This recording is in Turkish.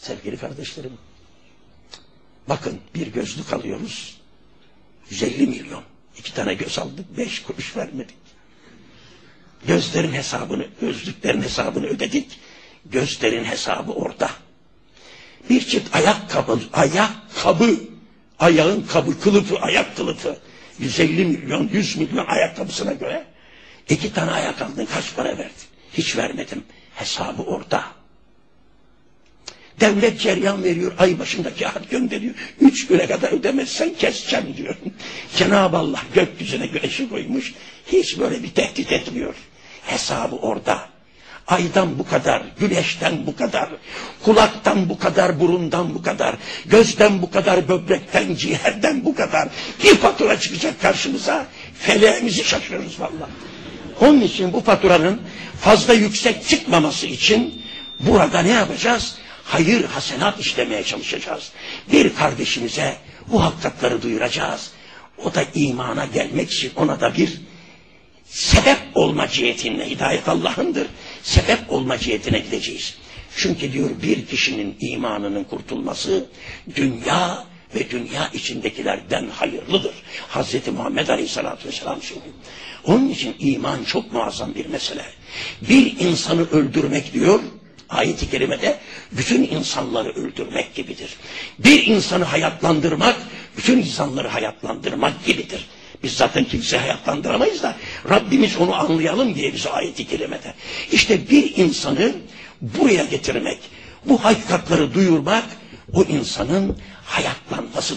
Sevgili kardeşlerim, bakın bir gözlük alıyoruz, 150 milyon. İki tane göz aldık, beş kuruş vermedik. Gözlerin hesabını, gözlüklerin hesabını ödedik. Gözlerin hesabı orada. Bir çift ayakkabı, ayakkabı, ayağın kabı, kılıfı, ayak kılıfı. 150 milyon, 100 milyon ayakkabısına göre iki tane ayak aldın kaç para verdin? Hiç vermedim. Hesabı orada. Devlet ceryan veriyor, ay başında kağıt gönderiyor. Üç güne kadar ödemezsen keseceğim diyor. Cenab-ı Allah gökyüzüne güneşi koymuş, hiç böyle bir tehdit etmiyor. Hesabı orada. Aydan bu kadar, güneşten bu kadar, kulaktan bu kadar, burundan bu kadar, gözden bu kadar, böbrekten, ciğerden bu kadar. Bir fatura çıkacak karşımıza, feleğimizi şaşırırız vallahi. Onun için bu faturanın fazla yüksek çıkmaması için burada ne yapacağız? Hayır, hasenat işlemeye çalışacağız. Bir kardeşimize bu hakikatları duyuracağız. O da imana gelmek için ona da bir sebep olma cihetine hidayet Allah'ındır. Sebep olma cihetine gideceğiz. Çünkü diyor bir kişinin imanının kurtulması dünya ve dünya içindekilerden hayırlıdır. Hazreti Muhammed Aleyhisselatü Vesselam söylüyor. Onun için iman çok muazzam bir mesele. Bir insanı öldürmek diyor, ayet-i kerimede bütün insanları öldürmek gibidir. Bir insanı hayatlandırmak, bütün insanları hayatlandırmak gibidir. Biz zaten kimse hayatlandıramayız da Rabbimiz onu anlayalım diye bize ayet-i kerimede. İşte bir insanı buraya getirmek, bu hakikatları duyurmak o insanın hayatlanması